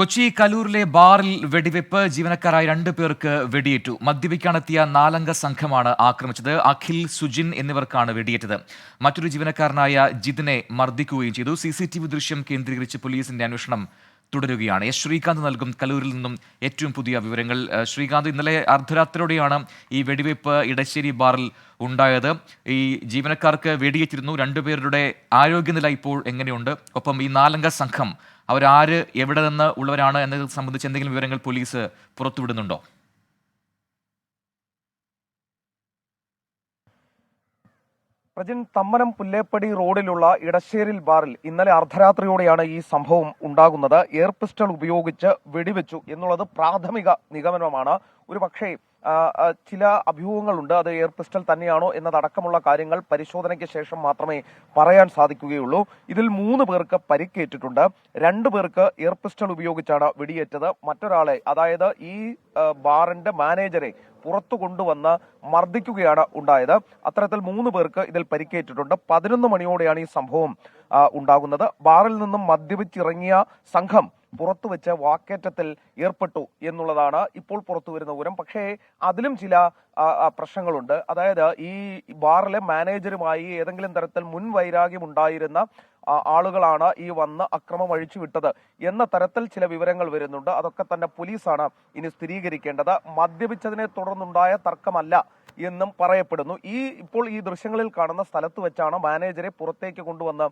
കൊച്ചി കലൂരിലെ ബാറിൽ വെടിവെപ്പ് ജീവനക്കാരായ രണ്ടു പേർക്ക് വെടിയേറ്റു. മദ്യപിക്കാനെത്തിയ നാലംഗ സംഘമാണ് ആക്രമിച്ചത്. അഖിൽ സുജിൻ എന്നിവർക്കാണ് വെടിയേറ്റത്. മറ്റൊരു ജീവനക്കാരനായ ജിതിനെ മർദ്ദിക്കുകയും ചെയ്തു. സി ദൃശ്യം കേന്ദ്രീകരിച്ച് പോലീസിന്റെ അന്വേഷണം തുടരുകയാണ്. എസ് ശ്രീകാന്ത് നൽകും കലൂരിൽ നിന്നും ഏറ്റവും പുതിയ വിവരങ്ങൾ. ശ്രീകാന്ത് ഇന്നലെ അർദ്ധരാത്രിയോടെയാണ് ഈ വെടിവെപ്പ് ഇടശ്ശേരി ബാറിൽ ഉണ്ടായത്. ഈ ജീവനക്കാർക്ക് വെടിയേറ്റിരുന്നു. രണ്ടുപേരുടെ ആരോഗ്യനില ഇപ്പോൾ എങ്ങനെയുണ്ട്? ഒപ്പം ഈ നാലംഗ സംഘം അവരാര് എവിടെ നിന്ന് ഉള്ളവരാണ് എന്നത് സംബന്ധിച്ച് എന്തെങ്കിലും വിവരങ്ങൾ പോലീസ് പുറത്തുവിടുന്നുണ്ടോ? പ്രജിൻ തമ്മനം പുല്ലേപ്പടി റോഡിലുള്ള ഇടശ്ശേരിൽ ബാറിൽ ഇന്നലെ അർദ്ധരാത്രിയോടെയാണ് ഈ സംഭവം ഉണ്ടാകുന്നത്. എയർ പിസ്റ്റൾ ഉപയോഗിച്ച് വെടിവെച്ചു എന്നുള്ളത് പ്രാഥമിക നിഗമനമാണ്. ഒരു പക്ഷേ ചില അഭ്യൂഹങ്ങളുണ്ട്. അത് എയർ പിസ്റ്റൾ തന്നെയാണോ എന്നതടക്കമുള്ള കാര്യങ്ങൾ പരിശോധനയ്ക്ക് ശേഷം മാത്രമേ പറയാൻ സാധിക്കുകയുള്ളൂ. ഇതിൽ മൂന്ന് പേർക്ക് പരിക്കേറ്റിട്ടുണ്ട്. രണ്ടു പേർക്ക് എയർ പിസ്റ്റൾ ഉപയോഗിച്ചാണ് വെടിയേറ്റത്. മറ്റൊരാളെ അതായത് ഈ ബാറിന്റെ മാനേജരെ പുറത്തു കൊണ്ടുവന്ന് മർദ്ദിക്കുകയാണ് ഉണ്ടായത്. അത്തരത്തിൽ മൂന്ന് പേർക്ക് ഇതിൽ പരിക്കേറ്റിട്ടുണ്ട്. പതിനൊന്ന് മണിയോടെയാണ് ഈ സംഭവം ഉണ്ടാകുന്നത്. ബാറിൽ നിന്നും മദ്യപിച്ചിറങ്ങിയ സംഘം പുറത്തു വെച്ച് വാക്കേറ്റത്തിൽ ഏർപ്പെട്ടു എന്നുള്ളതാണ് ഇപ്പോൾ പുറത്തു വരുന്ന വിവരം. പക്ഷേ അതിലും ചില പ്രശ്നങ്ങളുണ്ട്. അതായത് ഈ ബാറിലെ മാനേജറുമായി ഏതെങ്കിലും തരത്തിൽ മുൻ വൈരാഗ്യം ഉണ്ടായിരുന്ന ആളുകളാണ് ഈ വന്ന് അക്രമം അഴിച്ചു വിട്ടത് എന്ന തരത്തിൽ ചില വിവരങ്ങൾ വരുന്നുണ്ട്. അതൊക്കെ തന്നെ പോലീസാണ് ഇനി സ്ഥിരീകരിക്കേണ്ടത്. മദ്യപിച്ചതിനെ തുടർന്നുണ്ടായ തർക്കമല്ല. എന്നും പറയപ്പെടുന്നു. ഈ ഇപ്പോൾ ഈ ദൃശ്യങ്ങളിൽ കാണുന്ന സ്ഥലത്ത് വെച്ചാണ് മാനേജരെ പുറത്തേക്ക് കൊണ്ടുവന്ന്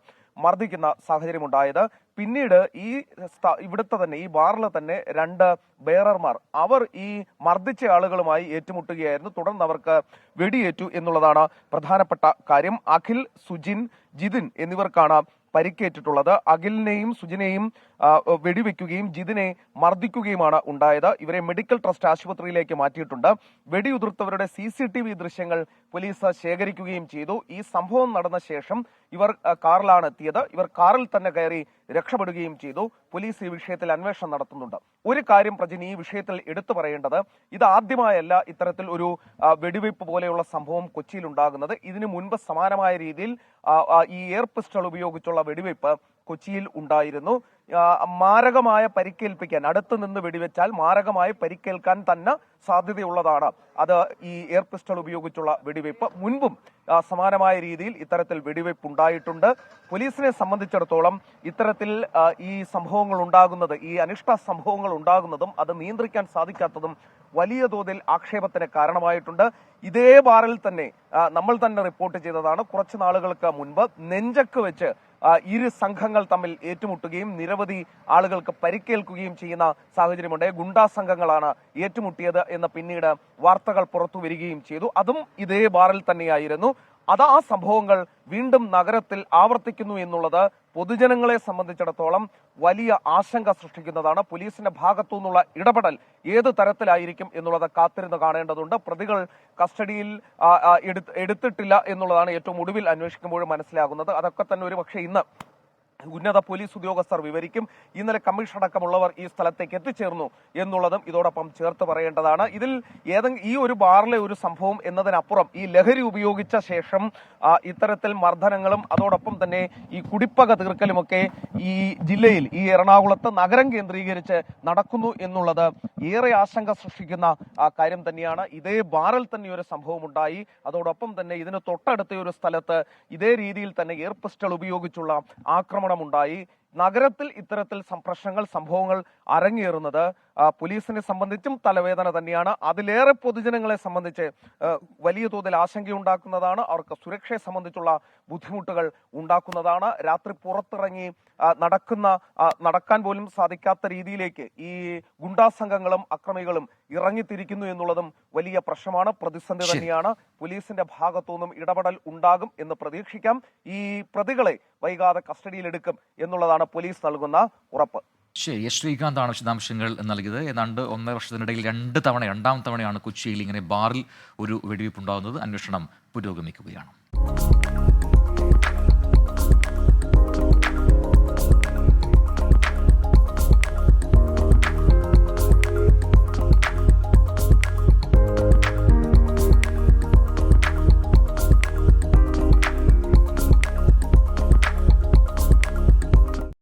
മർദ്ദിക്കുന്ന സാഹചര്യം ഉണ്ടായത് പിന്നീട് ഈ ഇവിടുത്തെ തന്നെ ഈ ബാറിലെ തന്നെ രണ്ട് ബേറർമാർ അവർ ഈ മർദ്ദിച്ച ആളുകളുമായി ഏറ്റുമുട്ടുകയായിരുന്നു. തുടർന്ന് അവർക്ക് വെടിയേറ്റു എന്നുള്ളതാണ് പ്രധാനപ്പെട്ട കാര്യം. അഖിൽ സുജിൻ ജിതിൻ എന്നിവർക്കാണ് പരിക്കേറ്റിട്ടുള്ളത്. അഖിലിനെയും സുജിനെയും വെടിവെക്കുകയും ജിതിനെ മർദ്ദിക്കുകയുമാണ് ഉണ്ടായത്. ഇവരെ മെഡിക്കൽ ട്രസ്റ്റ് ആശുപത്രിയിലേക്ക് മാറ്റിയിട്ടുണ്ട്. വെടിയുതിർത്തവരുടെ സി സി ടി വി ദൃശ്യങ്ങൾ പോലീസ് ശേഖരിക്കുകയും ചെയ്തു. ഈ സംഭവം നടന്ന ശേഷം ഇവർ കാറിലാണ് എത്തിയത്. ഇവർ കാറിൽ തന്നെ കയറി രക്ഷപ്പെടുകയും ചെയ്തു. പോലീസ് ഈ വിഷയത്തിൽ അന്വേഷണം നടത്തുന്നുണ്ട്. ഒരു കാര്യം പ്രജിന് ഈ വിഷയത്തിൽ എടുത്തു പറയേണ്ടത് ഇത് ആദ്യമായല്ല ഇത്തരത്തിൽ ഒരു വെടിവെയ്പ്പ് പോലെയുള്ള സംഭവം കൊച്ചിയിൽ ഉണ്ടാകുന്നത്. ഇതിനു മുൻപ് സമാനമായ രീതിയിൽ ഈ എയർ പിസ്റ്റൾ ഉപയോഗിച്ചുള്ള വെടിവയ്പ് കൊച്ചിയിൽ ഉണ്ടായിരുന്നു. മാരകമായ പരിക്കേൽപ്പിക്കാൻ അടുത്ത് നിന്ന് വെടിവെച്ചാൽ മാരകമായി പരിക്കേൽക്കാൻ തന്നെ സാധ്യതയുള്ളതാണ്. അത് ഈ എയർ പിസ്റ്റൾ ഉപയോഗിച്ചുള്ള വെടിവയ്പ് മുൻപും സമാനമായ രീതിയിൽ ഇത്തരത്തിൽ വെടിവയ്പ് ഉണ്ടായിട്ടുണ്ട് പോലീസിനെ സംബന്ധിച്ചിടത്തോളം ഇത്തരത്തിൽ ഈ സംഭവങ്ങൾ ഉണ്ടാകുന്നത് ഈ അനിഷ്ട സംഭവങ്ങൾ ഉണ്ടാകുന്നതും അത് നിയന്ത്രിക്കാൻ സാധിക്കാത്തതും വലിയ തോതിൽ ആക്ഷേപത്തിന് കാരണമായിട്ടുണ്ട്. ഇതേ ബാറിൽ തന്നെ നമ്മൾ തന്നെ റിപ്പോർട്ട് ചെയ്തതാണ്. കുറച്ച് നാളുകൾക്ക് മുൻപ് നെഞ്ചക്ക് വെച്ച് ഇരു സംഘങ്ങൾ തമ്മിൽ ഏറ്റുമുട്ടുകയും നിരവധി ആളുകൾക്ക് പരിക്കേൽക്കുകയും ചെയ്യുന്ന സാഹചര്യമുണ്ട്. ഗുണ്ടാ സംഘങ്ങളാണ് ഏറ്റുമുട്ടിയത് എന്ന് പിന്നീട് വാർത്തകൾ പുറത്തു വരികയും ചെയ്തു. അതും ഇതേ ബാറിൽ തന്നെയായിരുന്നു. അത് ആ സംഭവങ്ങൾ വീണ്ടും നഗരത്തിൽ ആവർത്തിക്കുന്നു എന്നുള്ളത് പൊതുജനങ്ങളെ സംബന്ധിച്ചിടത്തോളം വലിയ ആശങ്ക സൃഷ്ടിക്കുന്നതാണ്. പോലീസിന്റെ ഭാഗത്തു നിന്നുള്ള ഇടപെടൽ ഏത് തരത്തിലായിരിക്കും എന്നുള്ളത് കാത്തിരുന്ന് കാണേണ്ടതുണ്ട്. പ്രതികൾ കസ്റ്റഡിയിൽ എടുത്തിട്ടില്ല എന്നുള്ളതാണ് ഏറ്റവും ഒടുവിൽ അന്വേഷിക്കുമ്പോൾ മനസ്സിലാകുന്നത്. അതൊക്കെ തന്നെ ഒരു പക്ഷേ ഇന്ന് ഉന്നത പോലീസ് ഉദ്യോഗസ്ഥർ വിവരിക്കും. ഇന്നലെ കമ്മീഷൻ അടക്കമുള്ളവർ ഈ സ്ഥലത്തേക്ക് എത്തിച്ചേർന്നു എന്നുള്ളതും ഇതോടൊപ്പം ചേർത്ത് പറയേണ്ടതാണ്. ഇതിൽ ഏതെങ്കിലും ഈ ഒരു ബാറിലെ ഒരു സംഭവം എന്നതിനപ്പുറം ഈ ലഹരി ഉപയോഗിച്ച ശേഷം ഇത്തരത്തിൽ മർദ്ദനങ്ങളും അതോടൊപ്പം തന്നെ ഈ കുടിപ്പക തീർക്കലുമൊക്കെ ഈ ജില്ലയിൽ ഈ എറണാകുളത്ത് നഗരം കേന്ദ്രീകരിച്ച് നടക്കുന്നു എന്നുള്ളത് ഏറെ ആശങ്ക സൃഷ്ടിക്കുന്ന കാര്യം തന്നെയാണ്. ഇതേ ബാറിൽ തന്നെ ഒരു സംഭവം ഉണ്ടായി അതോടൊപ്പം തന്നെ ഇതിന് തൊട്ടടുത്ത ഒരു സ്ഥലത്ത് ഇതേ രീതിയിൽ തന്നെ എയർ പിസ്റ്റൾ ഉപയോഗിച്ചുള്ള ആക്രമണമുണ്ടായി. നഗരത്തിൽ ഇത്തരത്തിൽ പ്രശ്നങ്ങൾ സംഭവങ്ങൾ അരങ്ങേറുന്നത് പോലീസിനെ സംബന്ധിച്ചും തലവേദന തന്നെയാണ്. അതിലേറെ പൊതുജനങ്ങളെ സംബന്ധിച്ച് വലിയ തോതിൽ ആശങ്കയുണ്ടാക്കുന്നതാണ്. അവർക്ക് സുരക്ഷയെ സംബന്ധിച്ചുള്ള ബുദ്ധിമുട്ടുകൾ ഉണ്ടാക്കുന്നതാണ്. രാത്രി പുറത്തിറങ്ങി നടക്കുന്ന നടക്കാൻ പോലും സാധിക്കാത്ത രീതിയിലേക്ക് ഈ ഗുണ്ടാ സംഘങ്ങളും അക്രമികളും ഇറങ്ങിത്തിരിക്കുന്നു എന്നുള്ളതും വലിയ പ്രശ്നമാണ്. പ്രതിസന്ധി തന്നെയാണ്. പോലീസിന്റെ ഭാഗത്തുനിന്നും ഇടപെടൽ ഉണ്ടാകും എന്ന് പ്രതീക്ഷിക്കാം. ഈ പ്രതികളെ വൈകാതെ കസ്റ്റഡിയിലെടുക്കും എന്നുള്ളതാണ് പോലീസ് നൽകുന്ന ഉറപ്പ്. ശരി എസ് ശ്രീകാന്താണ് വിശദാംശങ്ങൾ നൽകിയത്. ഏതാണ്ട് ഒന്നര വർഷത്തിനിടയിൽ രണ്ട് തവണ രണ്ടാം തവണയാണ് കൊച്ചിയിൽ ഇങ്ങനെ ബാറിൽ ഒരു വെടിവയ്പ് ഉണ്ടാകുന്നത്. അന്വേഷണം പുരോഗമിക്കുകയാണ്.